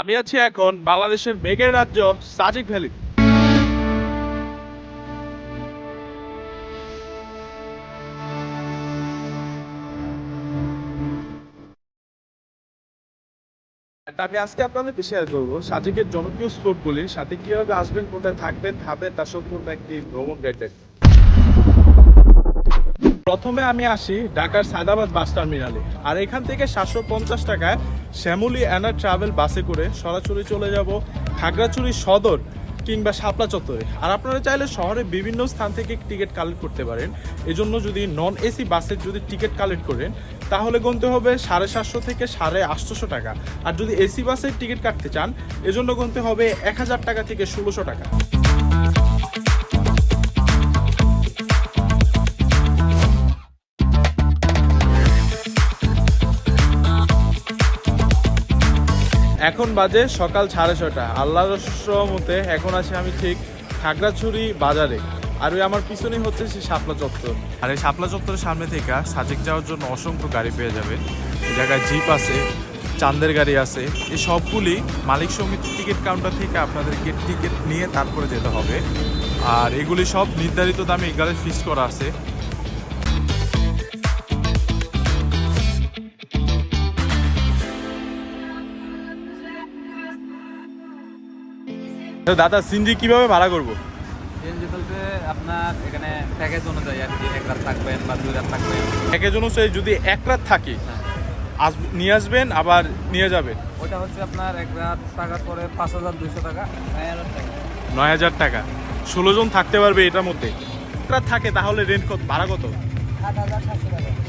আমি আছি এখন বাংলাদেশের মেঘের রাজ্য সাজিক ভ্যালি আমি আজকে আপনাদের শেয়ার করব, সাজিকের জনপ্রিয় স্পোর্টগুলির সাথে কীভাবে আসবেন, কোথায় থাকবেন খাবেন তার সম্পূর্ণ একটি ভ্রমণ গাইডেড প্রথমে আমি আসি ঢাকার সায়দাবাদ বাস টার্মিনালে, আর এখান থেকে সাতশো পঞ্চাশ টাকায় শ্যামলী অ্যান্ড ট্রাভেল বাসে করে সরাসরি চলে যাব খাগড়াছড়ি সদর কিংবা শাপলা চত্বরে। আর আপনারা চাইলে শহরে বিভিন্ন স্থান থেকে টিকিট কালেক্ট করতে পারেন। এজন্য যদি নন এসি বাসের যদি টিকিট কালেক্ট করেন, তাহলে গুনতে হবে সাড়ে সাতশো থেকে সাড়ে আটশোশো টাকা। আর যদি এসি বাসের টিকিট কাটতে চান, এজন্য গুনতে হবে এক হাজার টাকা থেকে ষোলোশো টাকা। এখন বাজে সকাল সাড়ে ছটা আল্লাহর মতে এখন আছি আমি ঠিক খাগড়াছড়ি বাজারে। আর ওই আমার পিছনেই হচ্ছে সেই শাপলা চত্বর। আর এই শাপলা চত্বরের সামনে থেকে সাজেক যাওয়ার জন্য অসংখ্য গাড়ি পেয়ে যাবে। এই জায়গায় জিপ আছে চান্দের গাড়ি আছে। এই সবগুলি মালিক সমিতির টিকিট কাউন্টার থেকে আপনাদেরকে টিকিট নিয়ে তারপরে যেতে হবে। আর এগুলি সব নির্ধারিত দামে এগারে ফিক্স করা আছে। দাদা সিনজি কীভাবে ভাড়া করব? সিএনজি বলতে আপনার এখানে প্যাকেজ অনুযায়ী আর কি এক রাত থাকবেন বা দুই রাত থাকবেন। প্যাকেজ অনুযায়ী যদি এক রাত থাকি হ্যাঁ। আস নিয়ে আসবেন আবার নিয়ে যাবেন? ওইটা হচ্ছে আপনার এক রাত থাকার পরে পাঁচ হাজার দুইশো টাকা নয় হাজার টাকা। নয় হাজার টাকা। ষোলো জন থাকতে পারবে এটার মধ্যে। রাত থাকে তাহলে রেন্ট কত ভাড়া কত?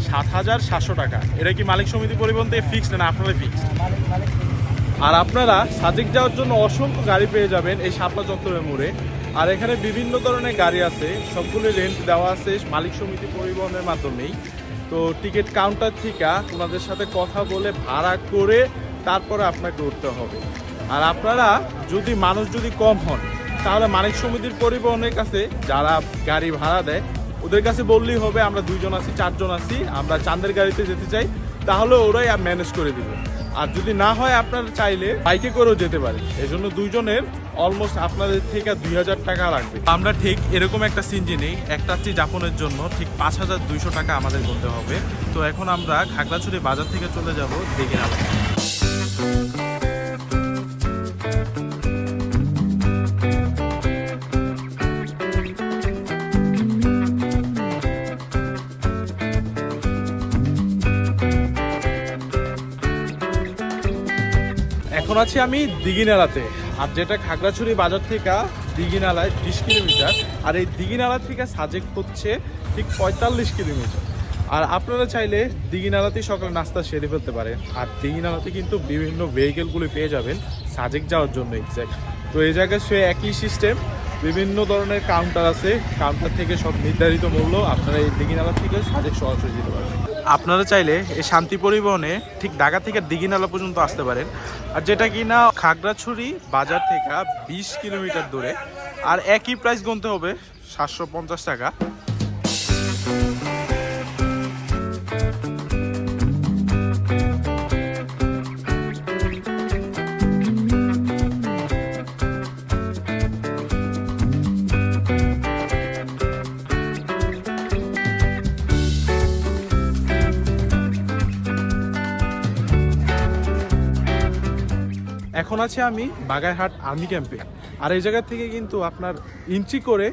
সাত হাজার সাতশো টাকা। এটা কি মালিক সমিতি পরিবহন থেকে ফিক্সড না আপনারা ফিক্সড মালিক মালিক আর আপনারা সাদিক যাওয়ার জন্য অসংখ্য গাড়ি পেয়ে যাবেন এই শাপলা চত্বরের মোড়ে। আর এখানে বিভিন্ন ধরনের গাড়ি আছে সবগুলো রেন্ট দেওয়া আছে, মালিক সমিতি পরিবহনের মাধ্যমেই। তো টিকিট কাউন্টার থেকে ওনাদের সাথে কথা বলে, ভাড়া করে তারপরে আপনাকে উঠতে হবে। আর আপনারা যদি, মানুষ যদি কম হন, তাহলে মালিক সমিতির পরিবহনের কাছে যারা গাড়ি ভাড়া দেয়, ওদের কাছে বললেই হবে, আমরা দুইজন আছি, চারজন আছি, আমরা চাঁদের গাড়িতে যেতে চাই, তাহলে ওরাই ম্যানেজ করে দিবে। আর যদি না হয় আপনারা চাইলে বাইকে করেও যেতে পারে এই জন্য দুইজনের অলমোস্ট আপনাদের থেকে দুই হাজার টাকা লাগবে। আমরা ঠিক এরকম একটা সিনজি নেই। একটা হচ্ছে যাপনের জন্য ঠিক পাঁচ হাজার দুইশো টাকা আমাদের করতে হবে। তো এখন আমরা খাগড়াছড়ি বাজার থেকে চলে যাব দেখে নেব। আছি আমি দিঘিনালাতে। আর যেটা খাগড়াছড়ি বাজার থেকে দিঘিনালায় বিশ কিলোমিটার। আর এই দিঘিনালা থেকে সাজেক হচ্ছে ঠিক পঁয়তাল্লিশ কিলোমিটার। আর আপনারা চাইলে দিঘিনালাতেই সকালে নাস্তা সেরে ফেলতে পারেন। আর দিঘিনালাতে কিন্তু বিভিন্ন ভেহিকেলগুলি পেয়ে যাবেন সাজেক যাওয়ার জন্য এক্স্যাক্ট তো এই জায়গায় সে একই সিস্টেম বিভিন্ন ধরনের কাউন্টার আছে। কাউন্টার থেকে সব নির্ধারিত মূল্য আপনারা এই দিঘিনালা থেকে সাজেক সরাসরি যেতে পারেন আপনারা চাইলে এই শান্তি পরিবহনে ঠিক ঢাকা থেকে দিঘিনালা পর্যন্ত আসতে পারেন। আর যেটা কি না খাগড়াছড়ি বাজার থেকে বিশ কিলোমিটার দূরে। আর একই প্রাইস গুনতে হবে সাতশো পঞ্চাশ টাকা। এখন আছে আমি বাগারহাট আর্মি ক্যাম্পে। আর এই জায়গা থেকে কিন্তু আপনার এন্ট্রি করে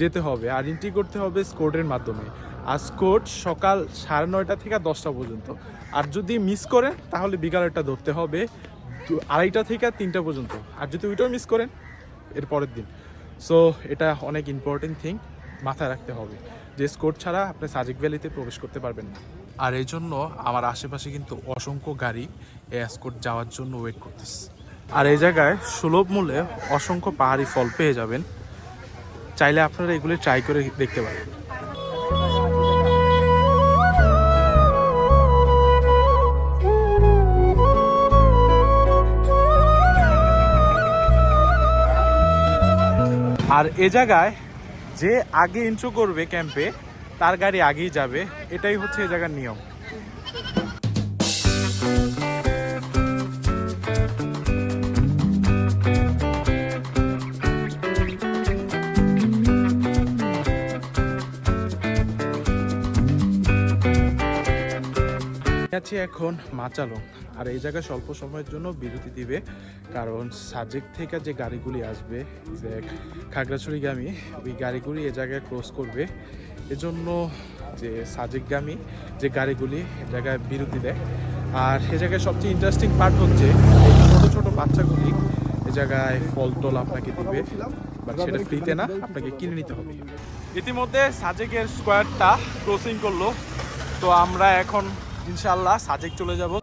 যেতে হবে। আর এন্ট্রি করতে হবে স্কোর্টের মাধ্যমে। আর স্কোর্ট সকাল সাড়ে নয়টা থেকে দশটা পর্যন্ত। আর যদি মিস করেন তাহলে বিকালেরটা ধরতে হবে আড়াইটা থেকে তিনটা পর্যন্ত। আর যদি ওইটাও মিস করেন, এর পরের দিন। সো এটা অনেক ইম্পর্টেন্ট থিং মাথায় রাখতে হবে। যে স্কোর্ট ছাড়া আপনি সাজিক ভ্যালিতে প্রবেশ করতে পারবেন না। আর এই জন্য আমার আশেপাশে কিন্তু অসংখ্য গাড়ি এই স্কোর্ট যাওয়ার জন্য ওয়েট করতেছে। আর এই জায়গায় সুলভ মূল্যে অসংখ্য পাহাড়ি ফল পেয়ে যাবেন। চাইলে আপনারা এগুলি ট্রাই করে দেখতে পারেন। আর এ জায়গায় যে আগে ইন্ট্রো করবে ক্যাম্পে তার গাড়ি আগেই যাবে। এটাই হচ্ছে এ জায়গার নিয়ম। আছি এখন মাচালং। আর এই জায়গায় স্বল্প সময়ের জন্য বিরতি দিবে। কারণ সাজেক থেকে যে গাড়িগুলি আসবে, যে খাগড়াছড়িগামী, ওই গাড়িগুলি এ জায়গায় ক্রস করবে। এজন্য যে সাজেকগামী যে গাড়িগুলি এ জায়গায় বিরতি দেয়। আর এ জায়গায় সবচেয়ে ইন্টারেস্টিং পার্ট হচ্ছে ছোটো ছোটো বাচ্চাগুলি এ জায়গায় ফল টল আপনাকে দিবে। বাট সেটা ফ্রিতে না, আপনাকে কিনে নিতে হবে। ইতিমধ্যে সাজেকের স্কোয়ারটা ক্রসিং করল। তো আমরা এখন ইনশাল্লাহ সাজেক চলে যাব।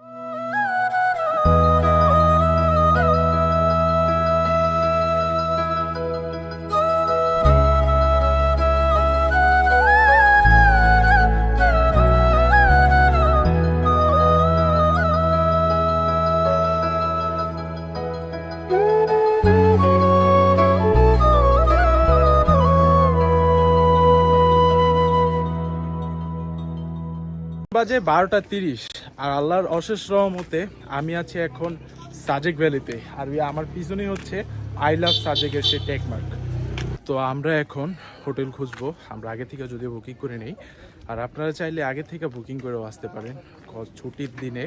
বাজে বারোটা তিরিশ, আর আল্লাহর অশেষ রহমতে আমি আছি এখন সাজেক ভ্যালিতে, আর আমার পিছনেই হচ্ছে আই লাভ সাজেকের সে টেকমার্ক তো আমরা এখন হোটেল খুঁজবো, আমরা আগে থেকে যদি বুকিং করে নেই, আর আপনারা চাইলে আগে থেকে বুকিং করেও আসতে পারেন ছুটির দিনে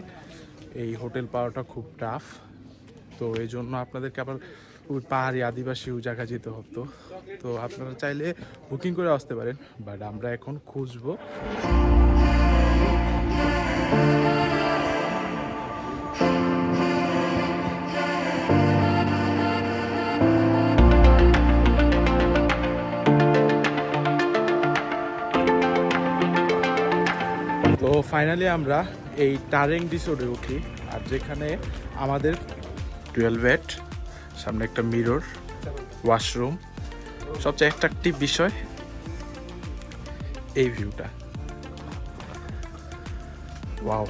এই হোটেল পাওয়াটা খুব টাফ। তো এই জন্য আপনাদেরকে আবার ওই পাহাড়ি আদিবাসী ওই জায়গা যেতে হতো তো। আপনারা চাইলে বুকিং করে আসতে পারেন, বাট আমরা এখন খুঁজবো। তো ফাইনালি আমরা এই টারেং রিসোর্টে উঠি, আর যেখানে আমাদের টুয়েলভ বেড সামনে একটা মিরর ওয়াশরুম সবচেয়ে অ্যাট্রাকটিভ বিষয় এই ভিউটা ওয়াও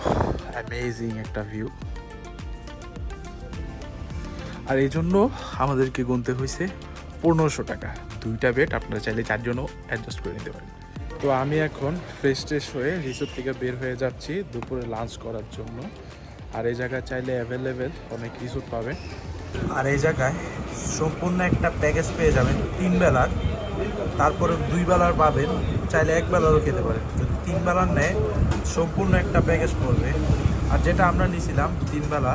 অ্যামেজিং একটা ভিউ আর এই জন্য আমাদেরকে গুনতে হয়েছে পনেরোশো টাকা। দুইটা বেড আপনারা চাইলে চারজনও অ্যাডজাস্ট করে নিতে পারেন। তো আমি এখন ফ্রেশ ট্রেশ হয়ে রিসোর্ট থেকে বের হয়ে যাচ্ছি দুপুরে লাঞ্চ করার জন্য। আর এই জায়গায় চাইলে অ্যাভেলেবেল অনেক রিসোর্ট পাবেন। আর এই জায়গায় সম্পূর্ণ একটা প্যাকেজ পেয়ে যাবেন তিন বেলার। তারপরে দুই বেলার পাবেন চাইলে এক বেলারও খেতে পারেন। যদি তিন বেলার নেয়, সম্পূর্ণ একটা প্যাকেজ পড়বে। আর যেটা আমরা নিয়েছিলাম তিন বেলা,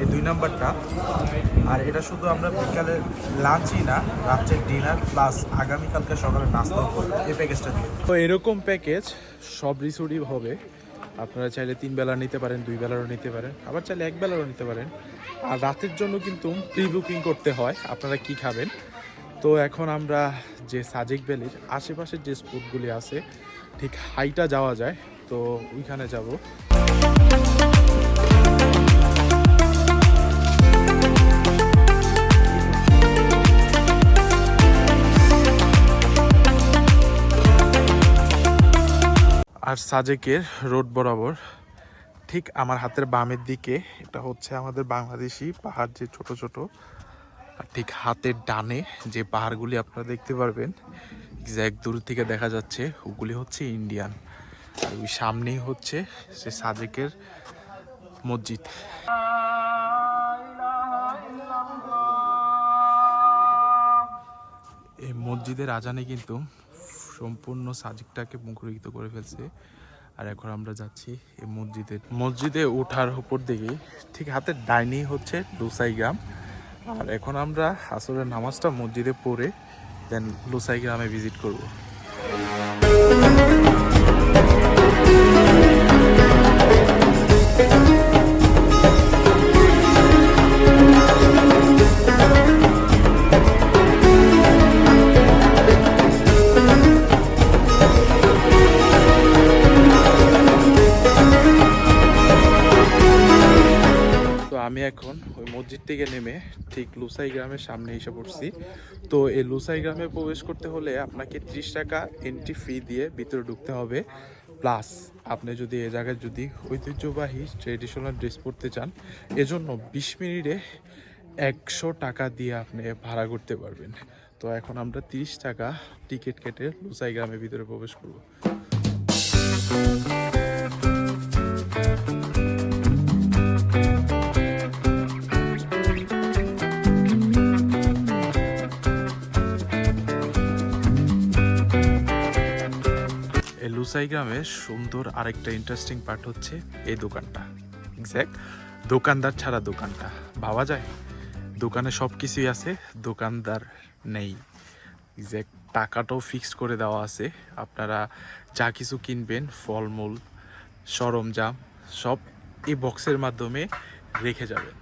এই দুই নাম্বারটা। আর এটা শুধু আমরা বিকালে লাঞ্চই না, রাত্রের ডিনার প্লাস আগামীকালকে সকালে নাস্তাও করব, এই প্যাকেজটা দিয়ে। তো এরকম প্যাকেজ সব রিসোর্টই হবে। আপনারা চাইলে তিন বেলা নিতে পারেন, দুই বেলারও নিতে পারেন, আবার চাইলে এক বেলারও নিতে পারেন। আর রাতের জন্য কিন্তু প্রি বুকিং করতে হয়, আপনারা কি খাবেন? তো এখন আমরা যে সাজেক ভ্যালির আশেপাশের যে স্পটগুলি আছে, ঠিক হাইটা যাওয়া যায়। তো ওইখানে যাব। আর সাজেকের রোড বরাবর, ঠিক আমার হাতের বামের দিকে, এটা হচ্ছে আমাদের বাংলাদেশি পাহাড় যে ছোট ছোট। আর ঠিক হাতের ডানে যে পাহাড়গুলি আপনারা দেখতে পারবেন এক দূর থেকে দেখা যাচ্ছে, ওগুলি হচ্ছে ইন্ডিয়ান। আর ওই সামনেই হচ্ছে সে সাজেকের মসজিদ। এই মসজিদের আজানে কিন্তু সম্পূর্ণ সাজিকটাকে মুখরিত করে ফেলছে। আর এখন আমরা যাচ্ছি এই মসজিদে মসজিদে ওঠার উপর দিকে, ঠিক হাতের ডাইনি হচ্ছে লুসাই গ্রাম। আর এখন আমরা আসরের নামাজটা মসজিদে পড়ে দেন লুসাই গ্রামে ভিজিট করব। আমি এখন ওই মসজিদ থেকে নেমে ঠিক লুসাই গ্রামের সামনে এসে পড়ছি। তো এই লুসাই গ্রামে প্রবেশ করতে হলে আপনাকে ত্রিশ টাকা এন্ট্রি ফি দিয়ে ভিতরে ঢুকতে হবে। প্লাস আপনি যদি এ জায়গায় যদি ঐতিহ্যবাহী ট্রেডিশনাল ড্রেস পরতে চান, এজন্য বিশ মিনিটে একশো টাকা দিয়ে আপনি ভাড়া করতে পারবেন। তো এখন আমরা তিরিশ টাকা টিকিট কেটে লুসাই গ্রামের ভিতরে প্রবেশ করব। লুসাই গ্রামের সুন্দর আরেকটা ইন্টারেস্টিং পার্ট হচ্ছে এই দোকানটা। এক্স্যাক্ট দোকানদার ছাড়া দোকানটা। ভাবা যায়? দোকানে সব কিছুই আছে, দোকানদার নেই। এক্স্যাক্ট টাকাটাও ফিক্সড করে দেওয়া আছে। আপনারা যা কিছু কিনবেন, ফলমূল, সরঞ্জাম, সব এই বক্সের মাধ্যমে রেখে যাবেন।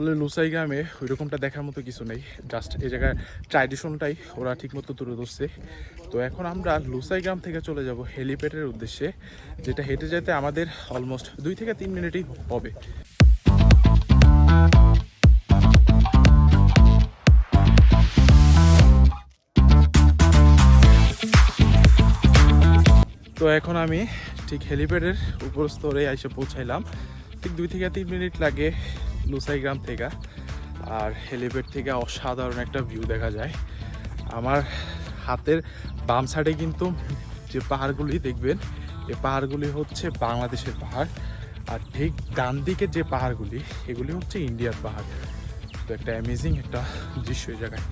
আসলে লুসাই গ্রামে ওই রকমটা দেখার মতো কিছু নেই। জাস্ট এই জায়গায় ট্র্যাডিশনটাই ওরা ঠিকমতো তুলে ধরছে। তো এখন আমরা লুসাই গ্রাম থেকে চলে যাব হেলিপ্যাডের উদ্দেশ্যে, যেটা হেঁটে যেতে আমাদের অলমোস্ট দুই থেকে তিন মিনিটই হবে। তো এখন আমি ঠিক হেলিপ্যাডের উপর স্তরে এসে পৌঁছাইলাম। ঠিক দুই থেকে তিন মিনিট লাগে লুসাই গ্রাম থেকে আর হেলিপ্যাড থেকে অসাধারণ একটা ভিউ দেখা যায়। আমার হাতের বাম সাইডে কিন্তু যে পাহাড়গুলি দেখবেন এই পাহাড়গুলি হচ্ছে বাংলাদেশের পাহাড়। আর ঠিক ডান দিকে যে পাহাড়গুলি, এগুলি হচ্ছে ইন্ডিয়ার পাহাড়। তো একটা অ্যামেজিং একটা দৃশ্য এই জায়গায়।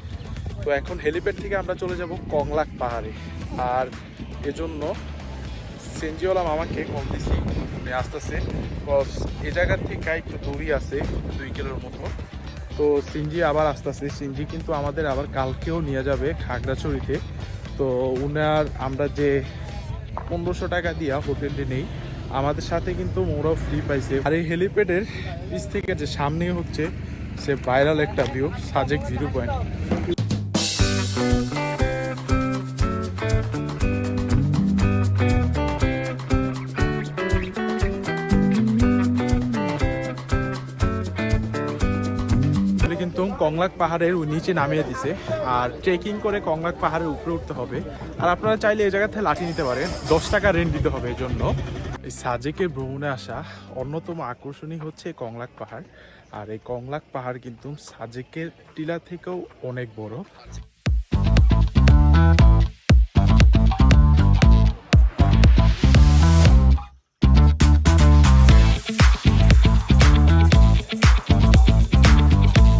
তো এখন হেলিপ্যাড থেকে আমরা চলে যাব কংলাক পাহাড়ে। আর এজন্য সেনজিওয়ালা মামাকে কল দিছি উনি আসতেছে। কজ এ জায়গার থেকে একটু দূরই আছে, দুই কিলোর মতো। তো সিনজি আবার আসতেছে। সিনজি কিন্তু আমাদের আবার কালকেও নিয়ে যাবে খাগড়াছড়িতে। তো উনার আমরা যে পনেরোশো টাকা দিয়া হোটেলটি নেই, আমাদের সাথে কিন্তু ওরাও ফ্রি পাইছে। আর এই হেলিপ্যাডের পিছ থেকে যে সামনে হচ্ছে, সে ভাইরাল একটা view Sajek zero point Konglak পাহাড়ের নিচে নামিয়ে দিছে। আর ট্রেকিং করে কংলাক পাহাড়ের উপরে উঠতে হবে। আর আপনারা চাইলে এই জায়গা থেকে লাঠি নিতে পারেন। দশ টাকা রেন্ট দিতে হবে এই জন্য। এই সাজেকের ভ্রমণে আসা অন্যতম আকর্ষণই হচ্ছে কংলাক পাহাড়। আর এই কংলাক পাহাড় কিন্তু সাজেকের টিলা থেকেও অনেক বড়।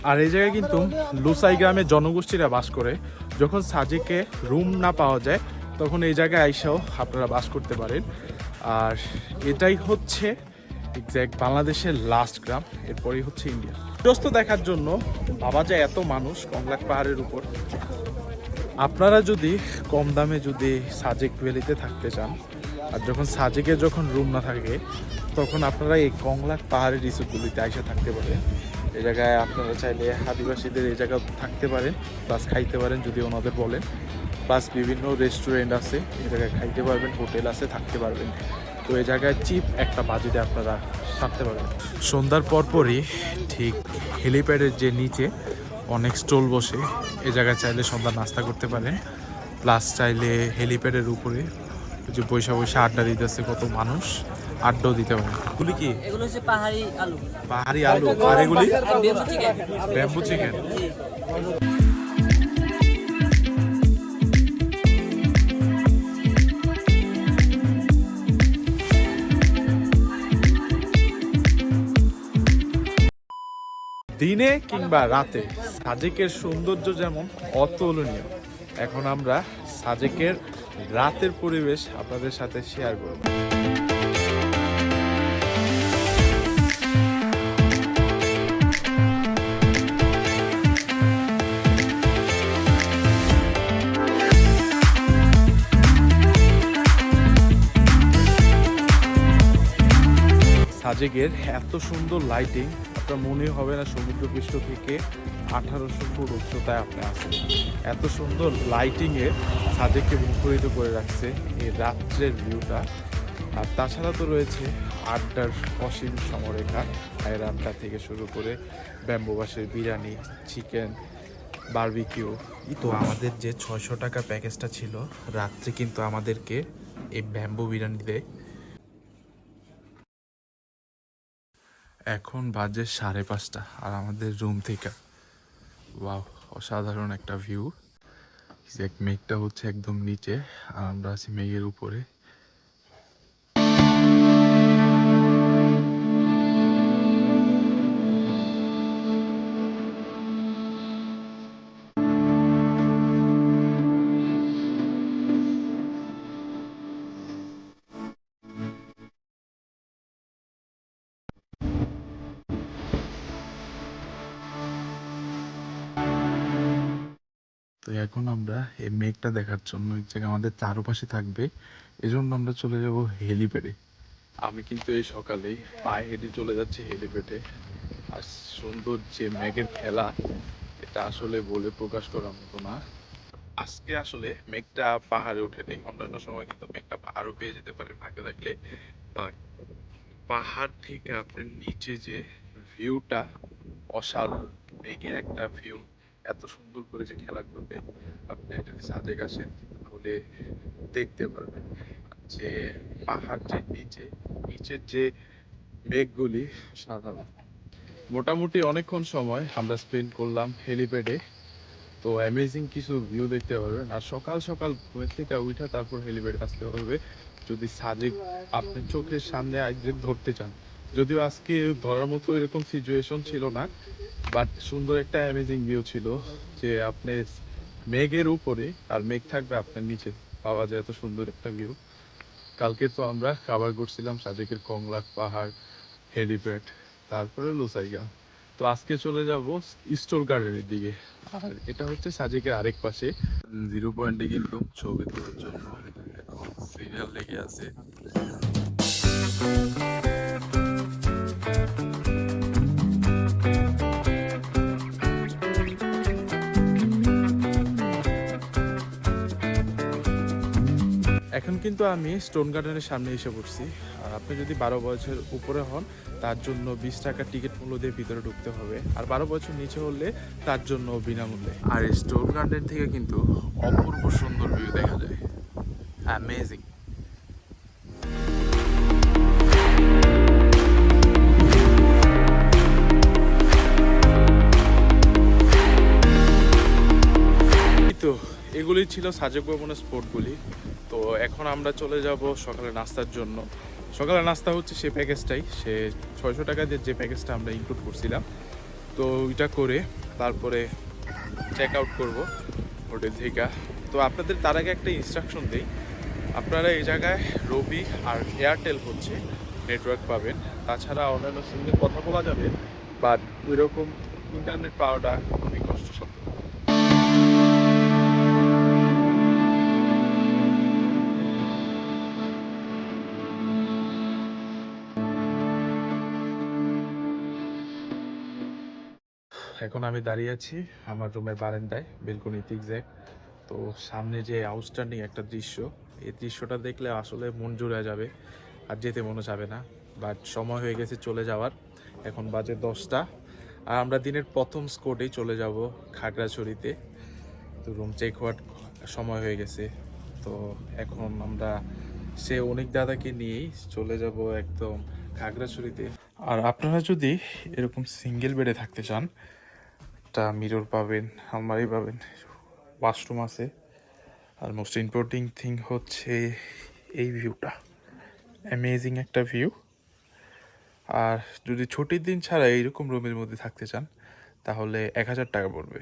আর এই জায়গায় কিন্তু লুসাই গ্রামের জনগোষ্ঠীরা বাস করে। যখন সাজেকে রুম না পাওয়া যায়, তখন এই জায়গায় আইসাও আপনারা বাস করতে পারেন। আর এটাই হচ্ছে এক্স্যাক্ট বাংলাদেশের লাস্ট গ্রাম, এরপরেই হচ্ছে ইন্ডিয়া দোস্ত দেখার জন্য বাবা যায় এত মানুষ কংলাক পাহাড়ের উপর। আপনারা যদি কম দামে যদি সাজেক ভ্যালিতে থাকতে চান, আর যখন সাজেকে যখন রুম না থাকে, তখন আপনারা এই কংলাক পাহাড়ের রিসোর্টগুলিতে এসে থাকতে পারেন। এই জায়গায় আপনারা চাইলে আদিবাসীদের এই জায়গায় থাকতে পারেন প্লাস খাইতে পারেন যদি ওনাদের বলেন। প্লাস বিভিন্ন রেস্টুরেন্ট আছে, এই জায়গায় খাইতে পারবেন হোটেল আছে, থাকতে পারবেন। তো এই জায়গায় চিপ একটা বাজেটে আপনারা থাকতে পারবেন। সন্ধ্যার পরপরই ঠিক হেলিপ্যাডের যে নিচে অনেক স্টল বসে এ জায়গায় চাইলে সন্ধ্যা নাস্তা করতে পারেন। প্লাস চাইলে হেলিপ্যাডের উপরে যে বৈশা বৈশা আড্ডা দিতেছে কত মানুষ। আড্ডাও দিতে পারে। এগুলি কি? এগুলো হচ্ছে পাহাড়ি আলু। পাহাড়ি আলু। আর এগুলি? Bamboo chicken. দিনে কিংবা রাতে সাজেকের সৌন্দর্য যেমন অতুলনীয় এখন আমরা সাজেকের রাতের পরিবেশ আপনাদের সাথে শেয়ার করব। সাজেকের এত সুন্দর লাইটিং আপনার মনে হবে না সমুদ্রপৃষ্ঠ থেকে আঠারোশো ফুট উচ্চতায় আপনি আছেন। এত সুন্দর লাইটিংয়ে সাজেককে মুখরিত করে রাখছে এই রাত্রের ভিউটা আর তাছাড়া তো রয়েছে আড্ডার অসীম সমরেখা আয়রানটা থেকে শুরু করে ব্যাম্বোবাসের বিরিয়ানি চিকেন বারবিকিউ তো আমাদের যে ছয়শো টাকা প্যাকেজটা ছিল, রাত্রে কিন্তু আমাদেরকে এই ব্যাম্বো বিরিয়ানি এখন বাজে সাড়ে পাঁচটা আর আমাদের রুম থেকে। ওয়াও অসাধারণ একটা ভিউ মেঘটা হচ্ছে একদম নিচে আর আমরা আছি মেঘের উপরে। তো এখন আমরা এই মেঘটা দেখার জন্য এক জায়গায় আমাদের চারপাশে থাকবে। এজন্য আমরা চলে যাব হেলিপ্যাডে। আমি কিন্তু এই সকালেই পায়ে হেঁটে চলে যাচ্ছি হেলিপ্যাডে। আর সুন্দর যে মেঘের খেলা, এটা আসলে বলে প্রকাশ করার মতো না। আজকে আসলে মেঘটা পাহাড়ে ওঠেনি অন্যান্য সময় কিন্তু মেঘটা পাহাড়ও পেয়ে যেতে পারে ফাঁকে থাকলে। পাহাড় থেকে আপনার নিচে যে ভিউটা, অসাধারণ মেঘের একটা ভিউ এত সুন্দর করে যে খেলা করবে, আপনি যদি সাজেক আসেন তাহলে দেখতে পারবেন যে পাহাড় যে নিচে, নিচের যে মেঘগুলি সাধারণ। মোটামুটি অনেকক্ষণ সময় আমরা স্পেন্ড করলাম হেলিপ্যাডে তো অ্যামেজিং কিছু ভিউ দেখতে পারবেন। আর সকাল সকাল ঘুমের থেকে উঠে তারপর হেলিপ্যাড আসতে হবে। যদি সাজেক আপনার চোখের সামনে আজকে ধরতে চান যদিও আজকে ধরার মতো এরকম সিচুয়েশন ছিল না বাট সুন্দর একটা অ্যামেজিং ভিউ ছিল যে আপনি মেঘের উপরে, আর মেঘ থাকবে আপনার নিচে, পাওয়া যায় এত সুন্দর একটা ভিউ কালকে তো আমরা কাবার করছিলাম সাজেকের কংলাক পাহাড় হেলিপ্যাড তারপরে লুসাইগা। তো আজকে চলে যাব স্টোর গার্ডেনের দিকে, আর এটা হচ্ছে সাজেকের আরেক পাশে। জিরো পয়েন্টে কিন্তু ছবি তোলার জন্য সিরিয়াল লেগে আছে। এখন কিন্তু আমি স্টোন গার্ডেনের সামনে এসে পড়ছি। আর আপনি যদি বারো বছর উপরে হন তার জন্য বিশ টাকা টিকিট মূল্য দিয়ে ভিতরে ঢুকতে হবে। আর বারো বছর নিচে হলে তার জন্য বিনামূল্যে। আর এই স্টোন গার্ডেন থেকে কিন্তু অপূর্ব সুন্দর ভিউ দেখা যায়। অ্যামেজিং তো এগুলি ছিল সাজেক ভবনের স্পটগুলি তো এখন আমরা চলে যাব সকালে নাস্তার জন্য। সকালে নাস্তা হচ্ছে সে প্যাকেজটাই সে ছয়শো টাকা দিয়ে যে প্যাকেজটা আমরা ইনক্লুড করছিলাম, তো ওইটা করে তারপরে চেক আউট করব হোটেল থেকে। তো আপনাদের তার আগে একটা ইনস্ট্রাকশন দিই। আপনারা এই জায়গায় রবি আর এয়ারটেল হচ্ছে নেটওয়ার্ক পাবেন। তাছাড়া অন্যান্য সিমে কথা বলা যাবে বাট ওই রকম ইন্টারনেট পাওয়াটা এখন আমি দাঁড়িয়ে আছি আমার রুমের বারান্দায় বেলকনিতে এক্স্যাক্ট তো সামনে যে আউটস্ট্যান্ডিং একটা দৃশ্য, এই দৃশ্যটা দেখলে আসলে মন জুড়ে যাবে আর যেতে মনে যাবে না। বাট সময় হয়ে গেছে চলে যাওয়ার, এখন বাজে দশটা। আর আমরা দিনের প্রথম স্কোটেই চলে যাব খাগড়াছড়িতে। তো রুম চেক হওয়ার সময় হয়ে গেছে। তো এখন আমরা সে অনেক দাদাকে নিয়েই চলে যাব একদম খাগড়াছড়িতে। আর আপনারা যদি এরকম সিঙ্গেল বেডে থাকতে চান একটা মিরর পাবেন, আলমারি পাবেন ওয়াশরুম আছে। আর মোস্ট ইম্পর্টিং থিং হচ্ছে এই ভিউটা অ্যামেজিং একটা ভিউ আর যদি ছুটির দিন ছাড়া এইরকম রুমের মধ্যে থাকতে চান, তাহলে এক হাজার টাকা পড়বে।